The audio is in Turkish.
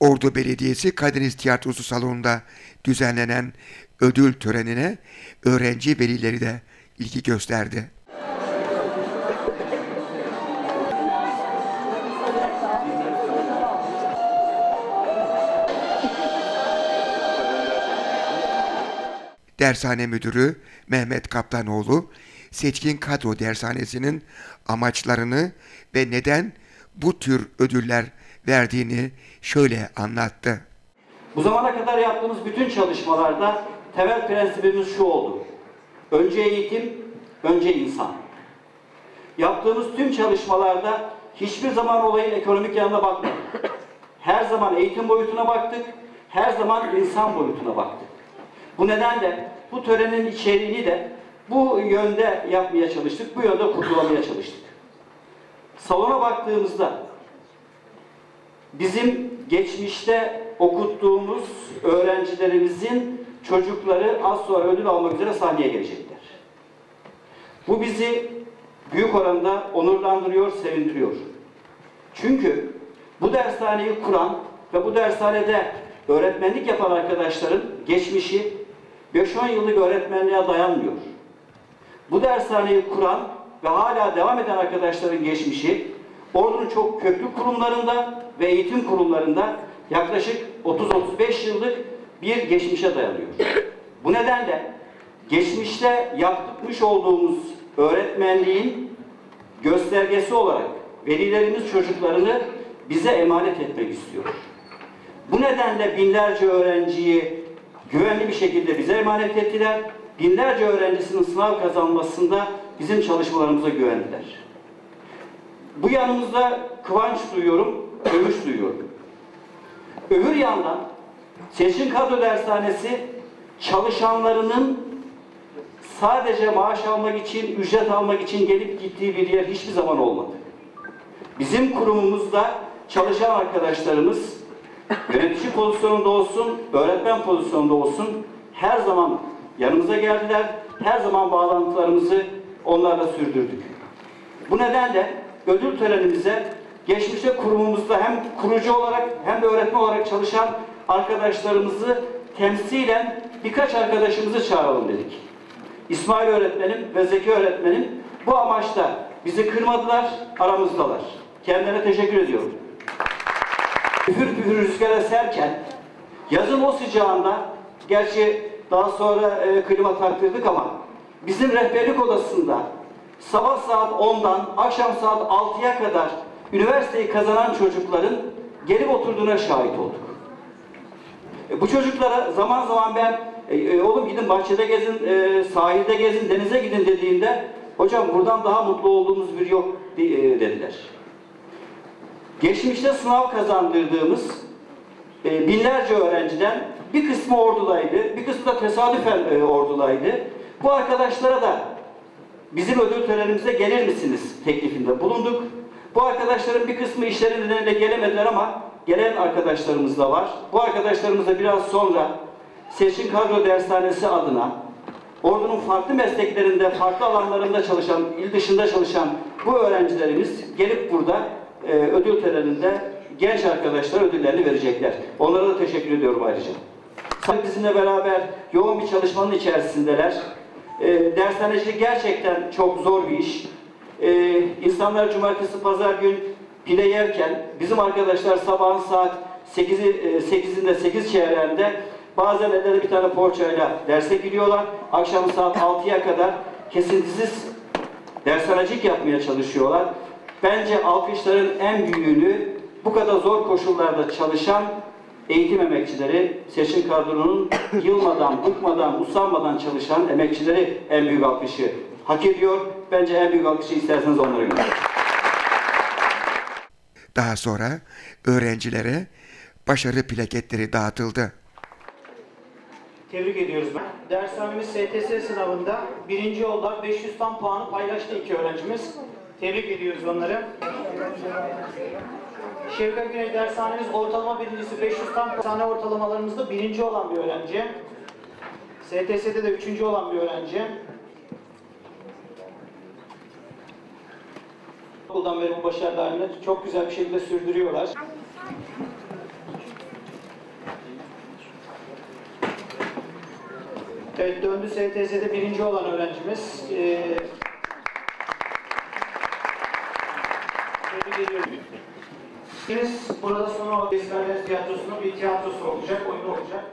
Ordu Belediyesi Karadeniz Tiyatrosu salonunda düzenlenen ödül törenine öğrenci velileri de ilgi gösterdi. Dershane Müdürü Mehmet Kaptanoğlu, Seçkin Kadro Dershanesi'nin amaçlarını ve neden bu tür ödüller verdiğini şöyle anlattı. Bu zamana kadar yaptığımız bütün çalışmalarda temel prensibimiz şu oldu. Önce eğitim, önce insan. Yaptığımız tüm çalışmalarda hiçbir zaman olayın ekonomik yanına bakmadık. Her zaman eğitim boyutuna baktık, her zaman insan boyutuna baktık. Bu nedenle bu törenin içeriğini de bu yönde yapmaya çalıştık, bu yönde kurgulamaya çalıştık. Salona baktığımızda bizim geçmişte okuttuğumuz öğrencilerimizin çocukları az sonra ödül almak üzere sahneye gelecekler. Bu bizi büyük oranda onurlandırıyor, sevindiriyor. Çünkü bu dershaneyi kuran ve bu dershanede öğretmenlik yapan arkadaşların geçmişi 5-10 yıllık öğretmenliğe dayanmıyor. Bu dershaneyi kuran ve hala devam eden arkadaşların geçmişi Ordu'nun çok köklü kurumlarında ve eğitim kurumlarında yaklaşık 30-35 yıllık bir geçmişe dayanıyor. Bu nedenle geçmişte yapmış olduğumuz öğretmenliğin göstergesi olarak velilerimiz çocuklarını bize emanet etmek istiyor. Bu nedenle binlerce öğrenciyi güvenli bir şekilde bize emanet ettiler. Binlerce öğrencisinin sınav kazanmasında bizim çalışmalarımıza güvendiler. Bu yanımızda kıvanç duyuyorum, övüş duyuyorum. Öbür yandan Seçkin Kadro Dershanesi çalışanlarının sadece maaş almak için, ücret almak için gelip gittiği bir yer hiçbir zaman olmadı. Bizim kurumumuzda çalışan arkadaşlarımız yönetici pozisyonunda olsun, öğretmen pozisyonunda olsun her zaman yanımıza geldiler. Her zaman bağlantılarımızı onlarla sürdürdük. Bu nedenle ödül törenimize geçmişte kurumumuzda hem kurucu olarak hem de öğretmen olarak çalışan arkadaşlarımızı temsilen birkaç arkadaşımızı çağıralım dedik. İsmail öğretmenim ve Zeki öğretmenim bu amaçla bizi kırmadılar, aramızdalar. Kendilerine teşekkür ediyorum. Püfür püfür rüzgar eserken yazın o sıcağında gerçi daha sonra e, klima taktırdık ama bizim rehberlik odasında sabah saat 10'dan akşam saat 6'ya kadar üniversiteyi kazanan çocukların gelip oturduğuna şahit olduk. E, bu çocuklara zaman zaman ben e, e, oğlum gidin bahçede gezin, e, sahilde gezin, denize gidin dediğimde hocam buradan daha mutlu olduğumuz bir yok e, dediler. Geçmişte sınav kazandırdığımız e, binlerce öğrenciden bir kısmı ordudaydı, bir kısmı da tesadüfen e, ordudaydı. Bu arkadaşlara da bizim ödül törenimize gelir misiniz teklifinde bulunduk. Bu arkadaşların bir kısmı işleri nedeniyle gelemediler ama gelen arkadaşlarımız da var. Bu arkadaşlarımız da biraz sonra Seçkin Kadro Dershanesi adına Ordu'nun farklı mesleklerinde, farklı alanlarında çalışan, il dışında çalışan bu öğrencilerimiz gelip burada e, ödül töreninde genç arkadaşlar ödüllerini verecekler. Onlara da teşekkür ediyorum ayrıca. Bizimle beraber yoğun bir çalışmanın içerisindeler. E, dershanecilik gerçekten çok zor bir iş. E, insanlar cumartesi, pazar gün pide yerken bizim arkadaşlar sabahın saat 8'i, e, 8'inde 8 çeyreğinde bazen ellerinde bir tane poğaçayla derse gidiyorlar. Akşam saat 6'ya kadar kesintisiz dershanecik yapmaya çalışıyorlar. Bence alkışların en büyüğünü bu kadar zor koşullarda çalışan eğitim emekçileri, seçim kadronunun yılmadan, bıkmadan, usanmadan çalışan emekçileri en büyük alkışı hak ediyor. Bence en büyük alkışı isterseniz onlara gönderin. Daha sonra öğrencilere başarı plaketleri dağıtıldı. Tebrik ediyoruz ben. Dershanemiz STS sınavında birinci yolda 500 tam puanı paylaştı iki öğrencimiz. Tebrik ediyoruz onları. Şevkat Güney dershanemiz ortalama birincisi 500 tam dershane ortalamalarımızda birinci olan bir öğrenci. STS'de de üçüncü olan bir öğrenci. Okuldan beri bu başarılarını çok güzel bir şekilde sürdürüyorlar. Evet döndü STS'de birinci olan öğrencimiz. Ee, tebrik. Biz burada sonra Esmerler Tiyatrosu'nun bir tiyatrosu olacak, oyunu olacak.